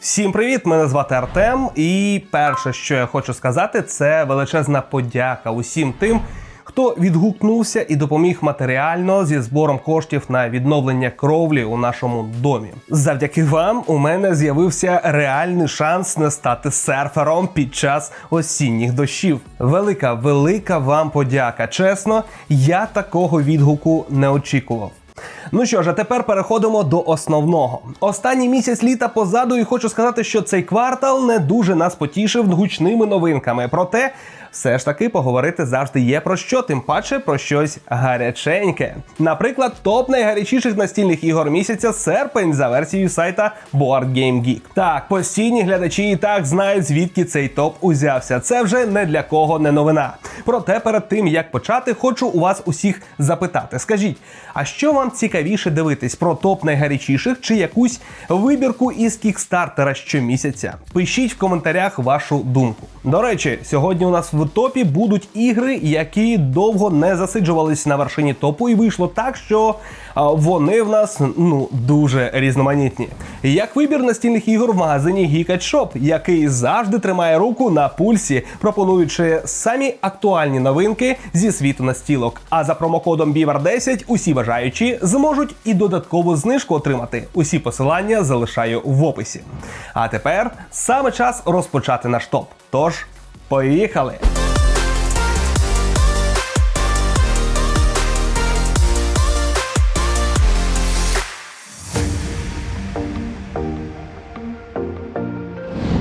Всім привіт! Мене звати Артем. І перше, що я хочу сказати, це величезна подяка усім тим, хто відгукнувся і допоміг матеріально зі збором коштів на відновлення кровлі у нашому домі. Завдяки вам у мене з'явився реальний шанс не стати серфером під час осінніх дощів. Велика, велика вам подяка. Чесно, я такого відгуку не очікував. Ну що ж, а тепер переходимо до основного. Останній місяць літа позаду, і хочу сказати, що цей квартал не дуже нас потішив гучними новинками. Проте все ж таки поговорити завжди є про що, тим паче про щось гаряченьке. Наприклад, топ найгарячіших настільних ігор місяця серпень за версією сайта Board Game Geek. Так, постійні глядачі і так знають, звідки цей топ узявся. Це вже не для кого не новина. Проте перед тим як почати, хочу у вас усіх запитати: скажіть, а що вам цікавіше дивитись про топ найгарячіших чи якусь вибірку із кікстартера щомісяця? Пишіть в коментарях вашу думку. До речі, сьогодні у нас в топі будуть ігри, які довго не засиджувались на вершині топу, і вийшло так, що вони в нас ну дуже різноманітні. Як вибір настільних ігор в магазині Geeked Shop, який завжди тримає руку на пульсі, пропонуючи самі актуальні новинки зі світу настілок. А за промокодом BIVER10 усі бажаючі зможуть і додаткову знижку отримати. Усі посилання залишаю в описі. А тепер саме час розпочати наш топ. Тож, поїхали!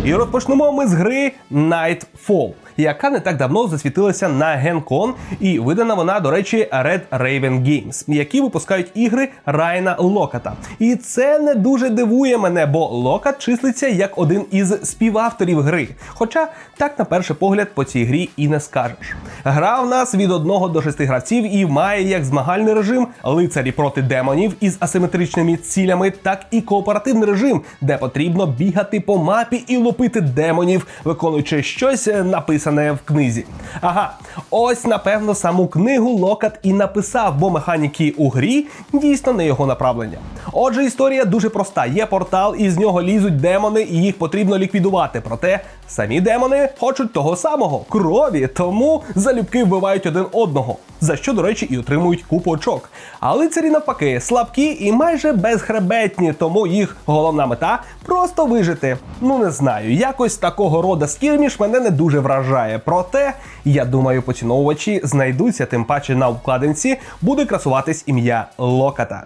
І розпочнемо ми з гри Nightfall, яка не так давно засвітилася на GenCon, і видана вона, до речі, Red Raven Games, які випускають ігри Райана Локата. І це не дуже дивує мене, бо Локат числиться як один із співавторів гри. Хоча так на перший погляд по цій грі і не скажеш. Гра в нас від 1 до 6 гравців і має як змагальний режим лицарі проти демонів із асиметричними цілями, так і кооперативний режим, де потрібно бігати по мапі і лупити демонів, виконуючи щось е, написане в книзі. Ага, ось напевно саму книгу Локат і написав, бо механіки у грі дійсно не його направлення. Отже, історія дуже проста: є портал, і з нього лізуть демони, і їх потрібно ліквідувати. Проте самі демони хочуть того самого крові, тому залюбки вбивають один одного. За що, до речі, і отримують купу очок. А лицарі навпаки слабкі і майже безхребетні, тому їх головна мета просто вижити. Ну не знаю, якось такого рода скірміш мене не дуже вражає. Проте, я думаю, поціновувачі знайдуться, тим паче на вкладинці буде красуватись ім'я Локата.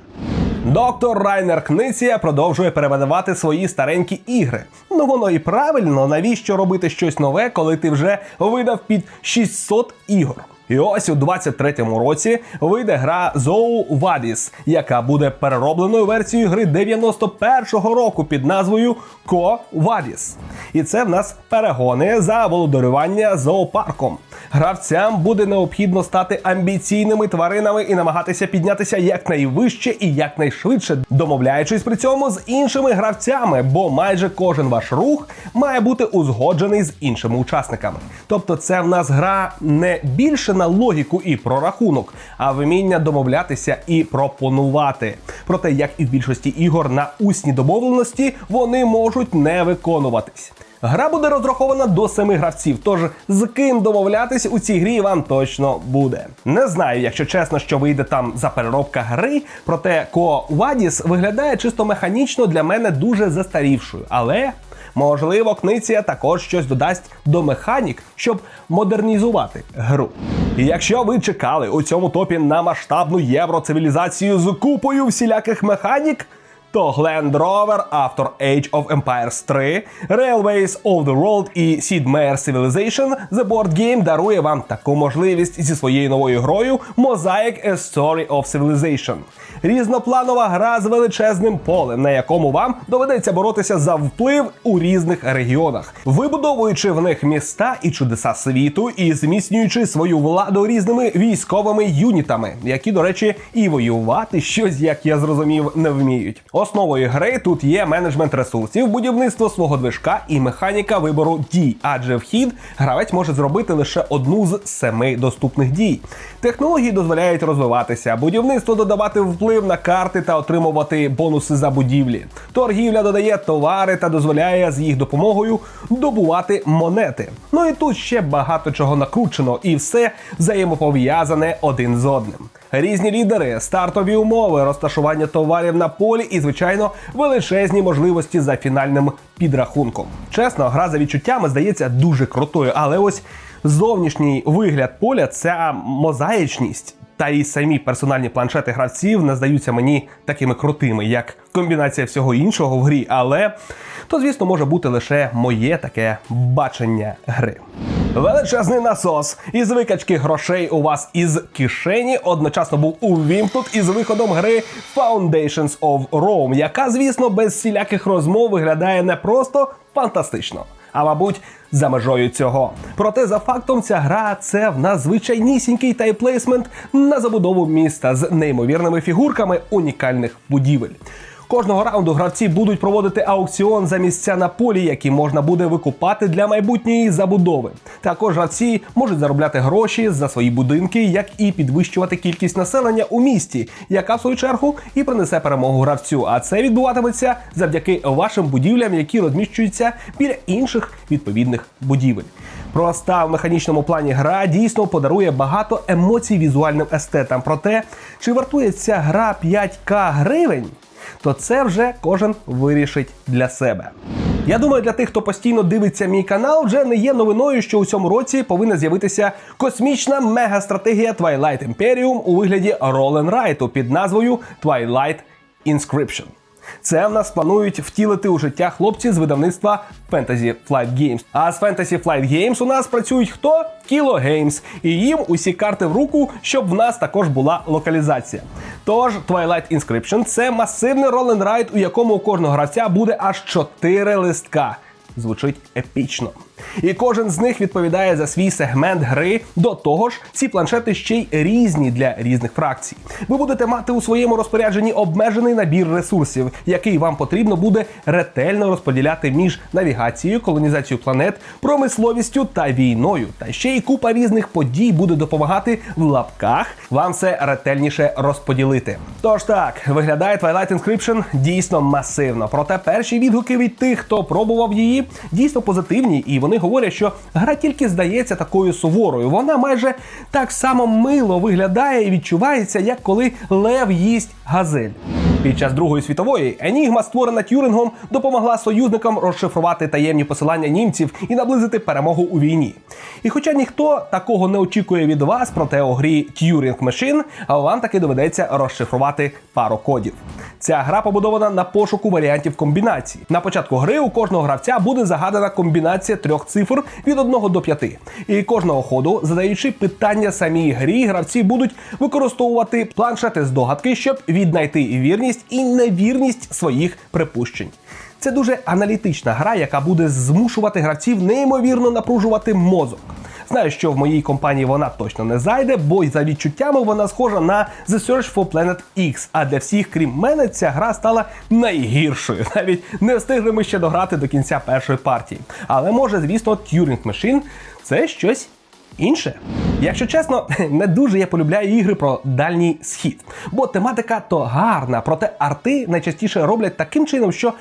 Доктор Райнер Книція продовжує перевидавати свої старенькі ігри. Ну воно і правильно, навіщо робити щось нове, коли ти вже видав під 600 ігор. І ось у 23-му році вийде гра Zou Vadis, яка буде переробленою версією гри 91-го року під назвою Co Vadis. І це в нас перегони за володарювання зоопарком. Гравцям буде необхідно стати амбіційними тваринами і намагатися піднятися якнайвище і якнайшвидше, домовляючись при цьому з іншими гравцями, бо майже кожен ваш рух має бути узгоджений з іншими учасниками. Тобто, це в нас гра не більше на логіку і прорахунок, а вміння домовлятися і пропонувати. Проте, як і в більшості ігор на усні домовленості, вони можуть не виконуватись. Гра буде розрахована до семи гравців, тож з ким домовлятись у цій грі вам точно буде. Не знаю, якщо чесно, що вийде там за переробка гри, проте Ко Вадіс виглядає чисто механічно для мене дуже застарівшою, але. Можливо, Книція також щось додасть до механік, щоб модернізувати гру. І якщо ви чекали у цьому топі на масштабну євроцивілізацію з купою всіляких механік, то Glen Drover, автор Age of Empires 3, Railways of the World і Sid Meier's Civilization The Board Game дарує вам таку можливість зі своєю новою грою Mosaic A Story of Civilization. Різнопланова гра з величезним полем, на якому вам доведеться боротися за вплив у різних регіонах, вибудовуючи в них міста і чудеса світу, і зміцнюючи свою владу різними військовими юнітами, які, до речі, і воювати щось, як я зрозумів, не вміють. Основою гри тут є менеджмент ресурсів, будівництво свого движка і механіка вибору дій, адже вхід гравець може зробити лише одну з семи доступних дій. Технології дозволяють розвиватися, будівництво додавати вплив на карти та отримувати бонуси за будівлі. Торгівля додає товари та дозволяє з їх допомогою добувати монети. Ну і тут ще багато чого накручено, і все взаємопов'язане один з одним. Різні лідери, стартові умови, розташування товарів на полі і, звичайно, величезні можливості за фінальним підрахунком. Чесно, гра за відчуттями здається дуже крутою, але ось зовнішній вигляд поля, ця мозаїчність. Та й самі персональні планшети гравців не здаються мені такими крутими, як комбінація всього іншого в грі, але то, звісно, може бути лише моє таке бачення гри. Величезний насос із викачки грошей у вас із кишені одночасно був увімкнут із виходом гри Foundations of Rome, яка, звісно, без всіляких розмов виглядає не просто фантастично. А мабуть, за межою цього. Проте за фактом ця гра це в нас звичайнісінький тайплейсмент на забудову міста з неймовірними фігурками унікальних будівель. Кожного раунду гравці будуть проводити аукціон за місця на полі, які можна буде викупати для майбутньої забудови. Також гравці можуть заробляти гроші за свої будинки, як і підвищувати кількість населення у місті, яка в свою чергу і принесе перемогу гравцю. А це відбуватиметься завдяки вашим будівлям, які розміщуються біля інших відповідних будівель. Проста в механічному плані гра дійсно подарує багато емоцій візуальним естетам. Проте, чи вартує ця гра 5к гривень? то це вже кожен вирішить для себе. Я думаю, для тих, хто постійно дивиться мій канал, вже не є новиною, що у цьому році повинна з'явитися космічна мегастратегія Twilight Imperium у вигляді Roll Райту під назвою Twilight Inscription. Це в нас планують втілити у життя хлопці з видавництва Fantasy Flight Games. А з Fantasy Flight Games у нас працюють хто? Kilo Games. І їм усі карти в руку, щоб в нас також була локалізація. Тож, Twilight Inscription це масивний ролен райд, у якому у кожного гравця буде аж 4 листка. Звучить епічно. І кожен з них відповідає за свій сегмент гри. До того ж, ці планшети ще й різні для різних фракцій. Ви будете мати у своєму розпорядженні обмежений набір ресурсів, який вам потрібно буде ретельно розподіляти між навігацією, колонізацією планет, промисловістю та війною. Та ще й купа різних подій буде допомагати в лапках вам все ретельніше розподілити. Тож так, виглядає Twilight Inscription дійсно масивно. Проте перші відгуки від тих, хто пробував її, дійсно позитивні, і вони говорять, що гра тільки здається такою суворою. Вона майже так само мило виглядає і відчувається, як коли лев їсть газель. Під час Другої світової Енігма, створена Тюрингом, допомогла союзникам розшифрувати таємні посилання німців і наблизити перемогу у війні. І хоча ніхто такого не очікує від вас, проте у грі Turing Machine, вам таки доведеться розшифрувати пару кодів. Ця гра побудована на пошуку варіантів комбінацій. На початку гри у кожного гравця буде загадана комбінація трьох цифр від 1 до 5. І кожного ходу, задаючи питання самій грі, гравці будуть використовувати планшети здогадки, щоб віднайти вірність і невірність своїх припущень. Це дуже аналітична гра, яка буде змушувати гравців неймовірно напружувати мозок. Знаю, що в моїй компанії вона точно не зайде, бо за відчуттями вона схожа на The Search for Planet X. А для всіх, крім мене, ця гра стала найгіршою. Навіть не встигли ми ще дограти до кінця першої партії. Але може, звісно, Turing Machine – це щось. Інше, якщо чесно, не дуже я полюбляю ігри про дальній схід, бо тематика то гарна, проте арти найчастіше роблять таким чином, що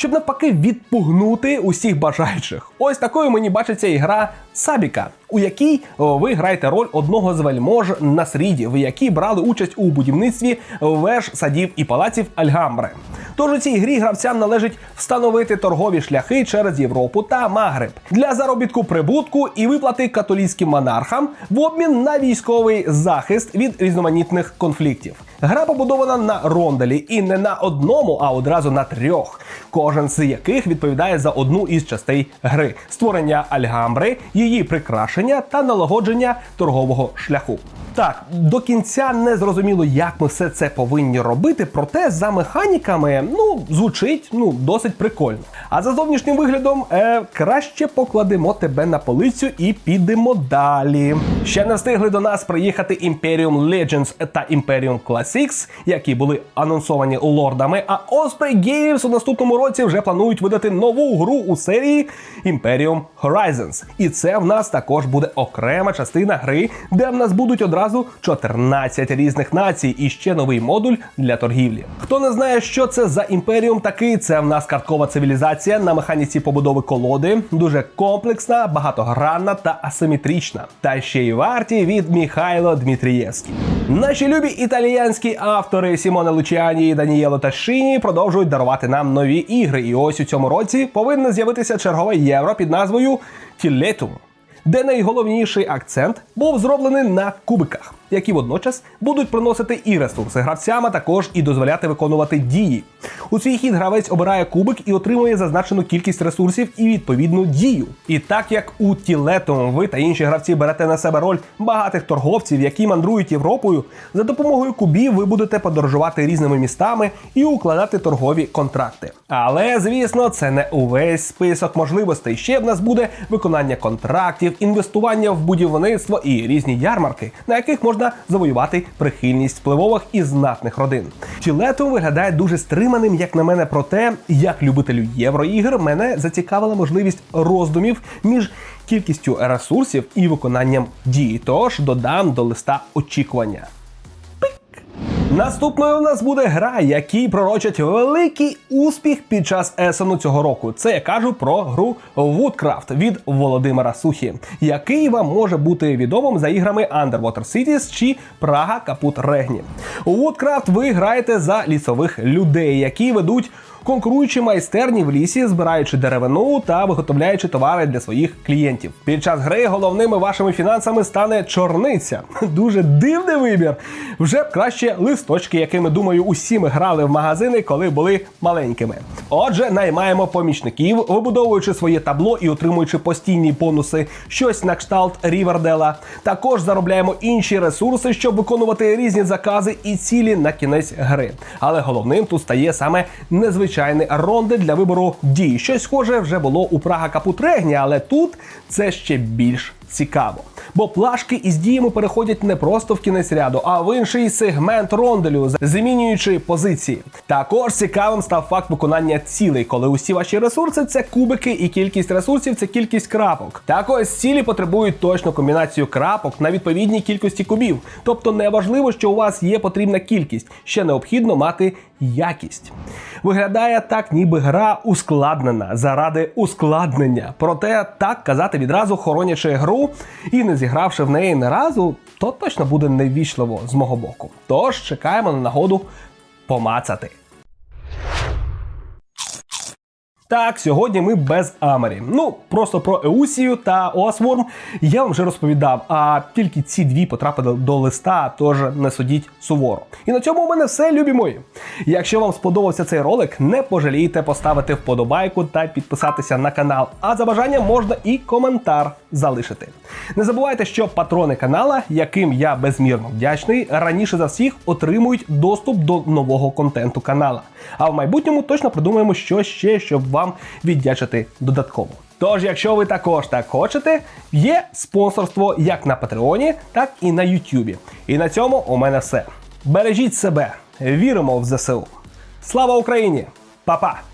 щоб навпаки відпугнути усіх бажаючих. Ось такою мені бачиться ігра Сабіка, у якій ви граєте роль одного з вельмож на срідів, які брали участь у будівництві веж, садів і палаців Альгамбри. Тож у цій грі гравцям належить встановити торгові шляхи через Європу та Магреб для заробітку прибутку і виплати католійським монархам в обмін на військовий захист від різноманітних конфліктів. Гра побудована на ронделі і не на одному, а одразу на трьох. Кожен з яких відповідає за одну із частей гри: створення Альгамбри, її прикрашення. Полегшення та налагодження торгового шляху. Так, до кінця не зрозуміло, як ми все це повинні робити, проте за механіками ну звучить ну досить прикольно. А за зовнішнім виглядом е, краще покладемо тебе на полицю і підемо далі. Ще не встигли до нас приїхати Imperium Legends та Imperium Classics, які були анонсовані лордами. А Osprey Games у наступному році вже планують видати нову гру у серії Imperium Horizons. І це в нас також буде окрема частина гри, де в нас будуть одразу 14 різних націй і ще новий модуль для торгівлі. Хто не знає, що це за імперіум такий, це в нас карткова цивілізація на механіці побудови колоди, дуже комплексна, багатогранна та асиметрична. Та ще й варті від Міхайло Дмитрієвський. Наші любі італіянські автори Сімоне Лучіані і Данієло Ташині продовжують дарувати нам нові ігри. І ось у цьому році повинна з'явитися чергове євро під назвою Тілетум де найголовніший акцент був зроблений на кубиках, які водночас будуть приносити і ресурси гравцям, а також і дозволяти виконувати дії. У свій хід гравець обирає кубик і отримує зазначену кількість ресурсів і відповідну дію. І так як у тілетом ви та інші гравці берете на себе роль багатих торговців, які мандрують Європою, за допомогою кубів ви будете подорожувати різними містами і укладати торгові контракти. Але звісно, це не увесь список можливостей. Ще в нас буде виконання контрактів, інвестування в будівництво і різні ярмарки, на яких можна завоювати прихильність впливових і знатних родин. Тілетом виглядає дуже стриманим, як на мене, про те, як любителю євроігр, мене зацікавила можливість роздумів між кількістю ресурсів і виконанням дій. Тож додам до листа очікування. Наступною у нас буде гра, якій пророчать великий успіх під час Есену цього року. Це я кажу про гру Woodcraft від Володимира Сухі, який вам може бути відомим за іграми Underwater Cities чи Прага Капут Регні. У Woodcraft ви граєте за лісових людей, які ведуть конкуруючи майстерні в лісі, збираючи деревину та виготовляючи товари для своїх клієнтів. Під час гри головними вашими фінансами стане чорниця. Дуже дивний вибір. Вже б краще листочки, якими думаю, усі ми грали в магазини, коли були маленькими. Отже, наймаємо помічників, вибудовуючи своє табло і отримуючи постійні бонуси, щось на кшталт Рівердела. Також заробляємо інші ресурси, щоб виконувати різні закази і цілі на кінець гри. Але головним тут стає саме незвичайний ронди для вибору дій. Щось схоже вже було у Прага Капутрегні, але тут це ще більш цікаво. Бо плашки із діями переходять не просто в кінець ряду, а в інший сегмент ронделю, змінюючи позиції. Також цікавим став факт виконання цілей, коли усі ваші ресурси це кубики, і кількість ресурсів це кількість крапок. Так ось цілі потребують точну комбінацію крапок на відповідній кількості кубів. Тобто не важливо, що у вас є потрібна кількість, ще необхідно мати якість. Виглядає так, ніби гра ускладнена заради ускладнення. Проте так казати відразу, хоронячи гру і не зігравши в неї не разу, то точно буде невічливо з мого боку. Тож чекаємо на нагоду помацати. Так, сьогодні ми без Амері. Ну, просто про Еусію та Оасворм я вам вже розповідав, а тільки ці дві потрапили до листа, тож не судіть суворо. І на цьому у мене все, любі мої. Якщо вам сподобався цей ролик, не пожалійте поставити вподобайку та підписатися на канал. А за бажанням можна і коментар залишити. Не забувайте, що патрони канала, яким я безмірно вдячний, раніше за всіх отримують доступ до нового контенту канала. А в майбутньому точно придумаємо що ще, щоб вам віддячити додатково. Тож, якщо ви також так хочете, є спонсорство як на Патреоні, так і на Ютубі. І на цьому у мене все. Бережіть себе, віримо в ЗСУ. Слава Україні! Па-па!